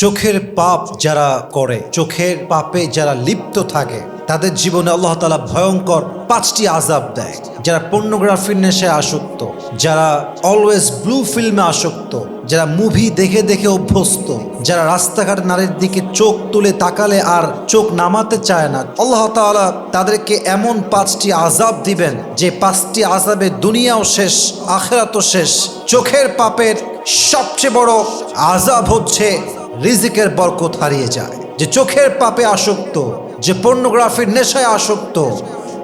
চোখের পাপ যারা করে, চোখের পাপে যারা লিপ্ত থাকে, তাদের জীবনে আল্লাহ তালা ভয়ঙ্কর পাঁচটি আজাব দেয়। যারা পর্নোগ্রাফির নেশায় আসক্ত, যারা অলওয়েজ ব্লু ফিল্মে আসক্ত, যারা মুভি দেখে দেখে অভ্যস্ত, যারা রাস্তাঘাট নারীর দিকে চোখ তুলে তাকালে আর চোখ নামাতে চায় না, আল্লাহ তাআলা তাদেরকে এমন পাঁচটি আজাব দিবেন যে পাঁচটি আজাবে দুনিয়াও শেষ, আখেরাতও শেষ। চোখের পাপের সবচেয়ে বড় আজাব হচ্ছে রিজিকের বরকত হারিয়ে যায়। যে চোখের পাপে আসক্ত, যে পর্নোগ্রাফির নেশায় আসক্ত,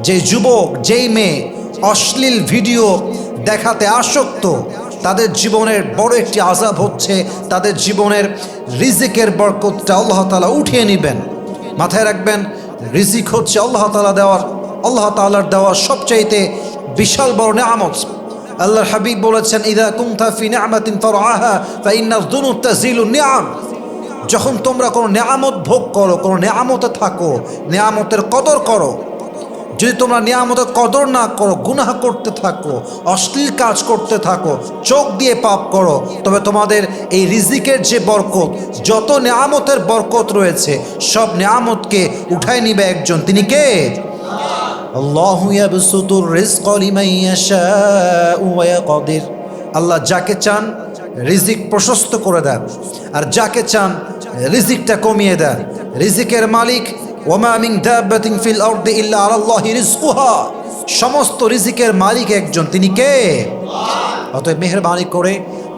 যে যুবক, যেই মেয়ে অশ্লীল ভিডিও দেখাতে আসক্ত, তাদের জীবনের বড় একটি আজাব হচ্ছে তাদের জীবনের রিজিকের বরকতটা আল্লাহ তালা উঠিয়ে নেবেন। মাথায় রাখবেন, রিজিক হচ্ছে আল্লাহ তালা দেওয়ার, আল্লাহ তালার দেওয়ার সবচাইতে বিশাল বড় নেয়ামত। আল্লাহর হাবিব বলেছেন, ইদা কুমথা ফি নিআমাতিন ফারআহা ফাইন্না যুনুব তাজিলু নিআম যখন তোমরা কোনো নেয়ামত ভোগ করো, কোনো নেয়ামতে থাকো, নেয়ামতের কদর করো, যদি তোমরা নিয়ামতের কদর না করো, গুনাহ করতে থাকো, অশ্লীল কাজ করতে থাকো, চোখ দিয়ে পাপ করো, তবে তোমাদের এই রিজিকের যে বরকত, যত নেয়ামতের বরকত রয়েছে, সব নেয়ামতকে উঠায় নিবে একজন। তিনি কে? আল্লাহু যাকে চান, রিজিক প্রশস্ত করে দেন। আর যাকে চান রিজিকটা কমিয়ে দেন রিজিকের মালিক সমস্ত রিজিকের মালিক একজন, তিনি কে? অতএব মেহেরবানি করে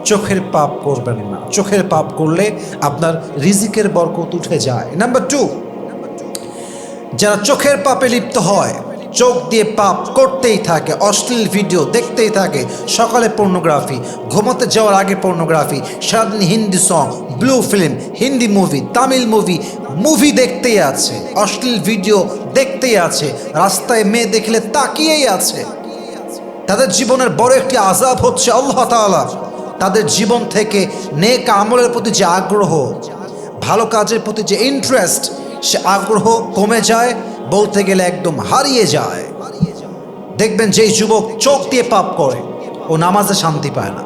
চোখের পাপ করবেন না। চোখের পাপ করলে আপনার রিজিকের বরকত উঠে যায়। নাম্বার টু যারা চোখের পাপে লিপ্ত হয়, চোখ দিয়ে পাপ করতেই থাকে, অশ্লীল ভিডিও দেখতেই থাকে, সকালে পর্নোগ্রাফি ঘুমাতে যাওয়ার আগে পর্নোগ্রাফি সারাদিন Hindi song blue film, Hindi movie Tamil movie movie দেখতেই আছে। অশ্লীল ভিডিও দেখতেই আছে। রাস্তায় মেয়ে দেখলে তাকিয়েই আছে। তাদের জীবনের বড় একটি আজাব হচ্ছে আল্লাহ তাআলা। তাদের জীবন থেকে নেক আমলের প্রতি যে আগ্রহ, ভালো কাজের প্রতি যে ইন্টারেস্ট সে আগ্রহ কমে যায়, বলতে গেলে একদম হারিয়ে যায়। দেখবেন যেই যুবক চোখ দিয়ে পাপ করে, ও নামাজে শান্তি পায় না।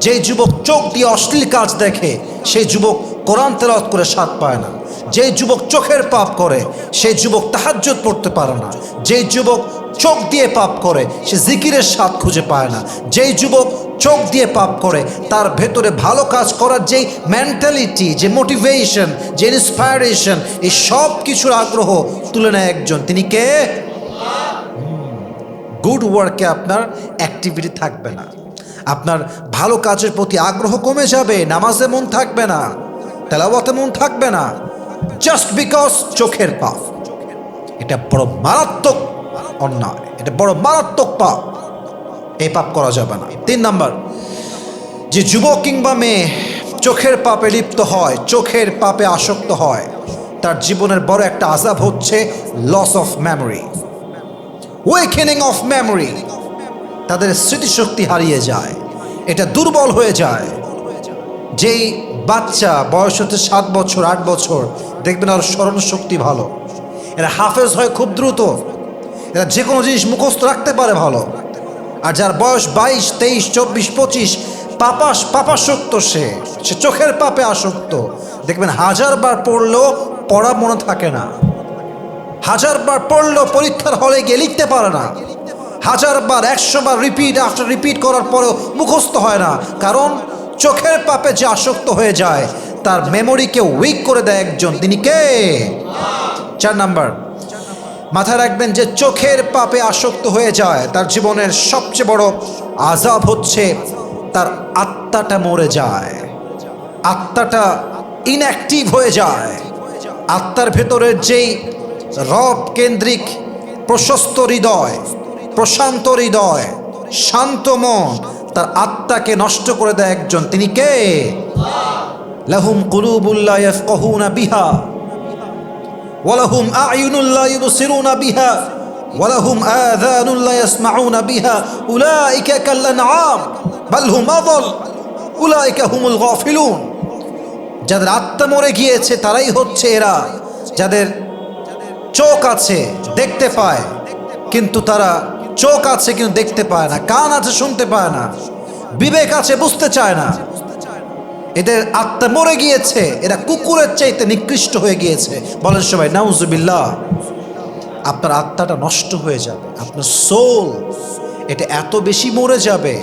যেই যুবক চোখ দিয়ে অশ্লীল কাজ দেখে সেই যুবক কোরআন তেলাওয়াত করে স্বাদ পায় না। যেই যুবক চোখের পাপ করে, সেই যুবক তাহাজ্জুদ পড়তে পারে না। যেই যুবক চোখ দিয়ে পাপ করে, সে জিকিরের স্বাদ খুঁজে পায় না। যেই যুবক চোখ দিয়ে পাপ করে, তার ভেতরে ভালো কাজ করার যেই মেন্টালিটি যে মোটিভেশন যে ইন্সপায়ারেশন এই সব কিছুর আগ্রহ তুলে নেয় একজন। তিনি কে? গুড ওয়ার্কে আপনার অ্যাক্টিভিটি থাকবে না। আপনার ভালো কাজের প্রতি আগ্রহ কমে যাবে, নামাজে মন থাকবে না, তেলাওয়াতে মন থাকবে না জাস্ট বিকজ চোখের পাপ। এটা বড় মারাত্মক অন্যায়, এটা বড় মারাত্মক পাপ। এই পাপ করা যাবে না। তিন নাম্বার, যে যুবক কিংবা মেয়ে চোখের পাপে লিপ্ত হয়, চোখের পাপে আসক্ত হয়, তার জীবনের বড় একটা আজাব হচ্ছে loss of memory weakening of memory তাদের স্মৃতিশক্তি হারিয়ে যায়। এটা দুর্বল হয়ে যায়। যেই বাচ্চা বয়স হচ্ছে সাত বছর, আট বছর, দেখবেন আর স্মরণ শক্তি ভালো। এরা হাফেজ হয় খুব দ্রুত। এরা যে কোনো জিনিস মুখস্থ রাখতে পারে ভালো। আর যার বয়স বাইশ, তেইশ, চব্বিশ, পঁচিশ, পাপাস, পাপাসক্ত সে। সে চোখের পাপে আসক্ত। দেখবেন হাজার বার পড়লেও পড়া মনে থাকে না। হাজার বার পড়লেও পরীক্ষার হলে গিয়ে লিখতে পারে না। হাজার বার, একশো বার রিপিট আফটার রিপিট করার পরেও মুখস্থ হয় না। কারণ চোখের পাপে যে আসক্ত হয়ে যায়, তার মেমোরিকে উইক করে দেয় একজন। তিনি কে? চার নাম্বার। মাথায় রাখবেন যে চোখের পাপে আসক্ত হয়ে যায়, তার জীবনের সবচেয়ে বড় আজাব হচ্ছে তার আত্মাটা মরে যায়। আত্মাটা ইনঅ্যাক্টিভ হয়ে যায়। আত্মার ভেতরের যেই রব কেন্দ্রিক প্রশস্ত হৃদয় প্রশান্ত হৃদয়, শান্ত মন, তার আত্মাকে নষ্ট করে দেয় একজন। তিনি কে? লাহুম কুলুবুল্লাহ বিহা ওয়ালাহুম আয়ুনুল্লাহ ইবসিরুনা বিহা ওয়ালাহুম আযানুল্লাহ ইয়াসমাউনা বিহা। উলাইকা কাল্লানআম বাল হুম আযাল, উলাইকা হুমুল গাফিলুন। যাদের আত্মা মরে গিয়েছে, তারাই হচ্ছে এরা। যাদের চোখ আছে, দেখতে পায়, কিন্তু তারা চোখ আছে কিন্তু দেখতে পায় না, কান আছে শুনতে পায় না, বিবেক আছে বুঝতে চায় না। এদের আত্মা মরে গিয়েছে, এরা কুকুরের চাইতে নিকৃষ্ট হয়ে গিয়েছে। বলেন সবাই, নাউজুবিল্লাহ, আপনার আত্মাটা নষ্ট হয়ে যাবে, আপনার সোল এটা এত বেশি মরে যাবে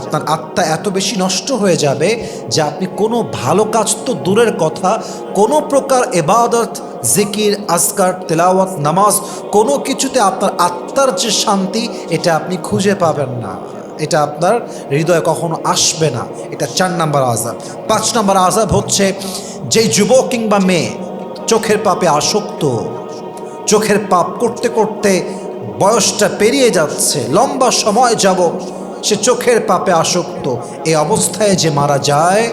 আপনার আত্মা এত বেশি নষ্ট হয়ে যাবে যে আপনি কোনো ভালো কাজ তো দূরের কথা। কোনো প্রকার এবাদত জিকির, আজকার, তেলাওয়াত, নামাজ, কোনো কিছুতে আপনার আত্মার যে শান্তি, এটা আপনি খুঁজে পাবেন না। এটা আপনার হৃদয়ে কখনো আসবে না। এটা চার নাম্বার আজাব পাঁচ নাম্বার আজাব হচ্ছে যেই যুবক কিংবা মেয়ে চোখের পাপে আসক্ত, চোখের পাপ করতে করতে বয়সটা পেরিয়ে যাচ্ছে, লম্বা সময় যাব সে চোখের পাপে আসক্ত। এই অবস্থায় যে মারা যায়,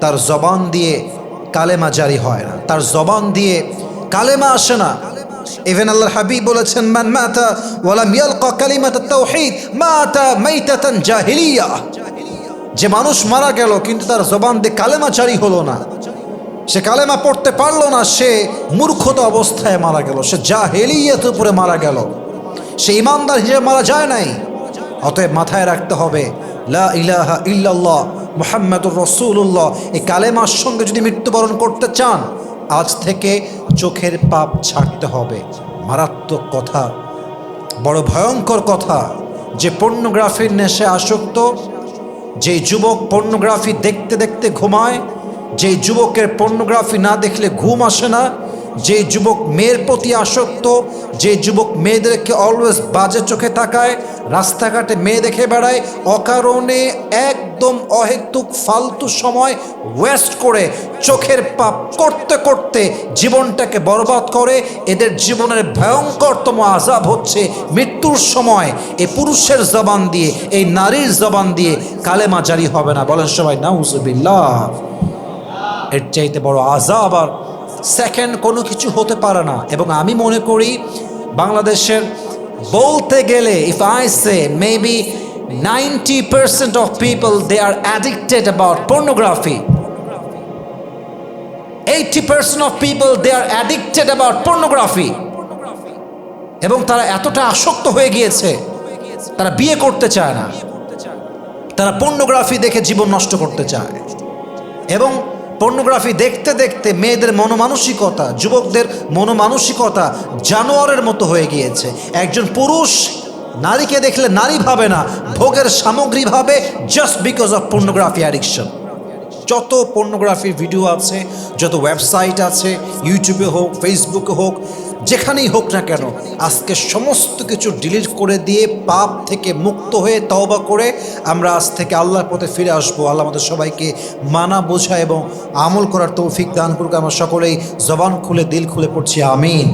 তার জবান দিয়ে কালেমা জারি হয় না। তার জবান দিয়ে কালেমা আসে না। ইভেন আল্লাহ হাবিব বলেছেন, মান মাতা ওয়ালাম ইয়ালকা কালিমাত তাওহীদ, মাতা মাইতাতান জাহিলিয়া। যে মানুষ মারা গেল, কিন্তু তার জবান দিয়ে কালেমা জারি হলো না। সে কালেমা পড়তে পারল না, সে মূর্খতা অবস্থায় মারা গেল। সে জাহেলিয়াত উপরে মারা গেল। সে ইমানদার হিসেবে মারা যায় নাই। অতএব মাথায় রাখতে হবে, লা ইলাহা ইল্লাল্লাহ, মুহাম্মাদুর রসুল্লাহ এই কালেমার সঙ্গে যদি মৃত্যুবরণ করতে চান, আজ থেকে চোখের পাপ ছাড়তে হবে। মারাত্মক কথা, বড় ভয়ঙ্কর কথা। যে পর্নোগ্রাফির নেশে আসক্ত, যে যুবক পর্নোগ্রাফি দেখতে দেখতে ঘুমায়, যে যুবকের পর্নোগ্রাফি না দেখলে ঘুম আসে না যে যুবক মেয়ের প্রতি আসক্ত, যে যুবক মেয়েদেরকে অলওয়েজ বাজে চোখে তাকায়, রাস্তাঘাটে মেয়ে দেখে বেড়ায়, অকারণে একদম অহেতুক ফালতু সময় ওয়েস্ট করে চোখের পাপ করতে করতে জীবনটাকে বরবাদ করে। এদের জীবনের ভয়ঙ্করতম আজাব হচ্ছে মৃত্যুর সময়। এই পুরুষের জবান দিয়ে, এই নারীর জবান দিয়ে কালেমা জারি হবে না। বলেন সবাই, নাউজুবিল্লাহ। এর চাইতে বড় আজাব আর সেকেন্ড কোনো কিছু হতে পারে না। এবং আমি মনে করি বাংলাদেশের বলতে গেলে if I say maybe ninety percent of people they are addicted about pornography eighty percent of people they are addicted about pornography এবং তারা এতটা আসক্ত হয়ে গিয়েছে, তারা বিয়ে করতে চায় না। তারা পর্নোগ্রাফি দেখে জীবন নষ্ট করতে চায়। এবং পর্নোগ্রাফি দেখতে দেখতে মেয়েদের মনোমানসিকতা, যুবকদের মনোমানসিকতা জানোয়ারের মতো হয়ে গিয়েছে। একজন পুরুষ নারীকে দেখলে নারী ভাবে না, ভোগের সামগ্রী ভাবে just because of pornography addiction যত পর্নোগ্রাফির ভিডিও আছে, যত ওয়েবসাইট আছে ইউটিউবে হোক ফেসবুকে হোক যেখানেই হোক না কেন, আজকে সমস্ত কিছু ডিলিট করে দিয়ে পাপ থেকে মুক্ত হয়ে তওবা করে আমরা আজ থেকে আল্লাহর পথে ফিরে আসব। আল্লাহ আমাদের সবাইকে মানা, বোঝা এবং আমল করার তৌফিক দান করুক। আমরা সকলেই জবান খুলে, দিল খুলে পড়ছি, আমিন।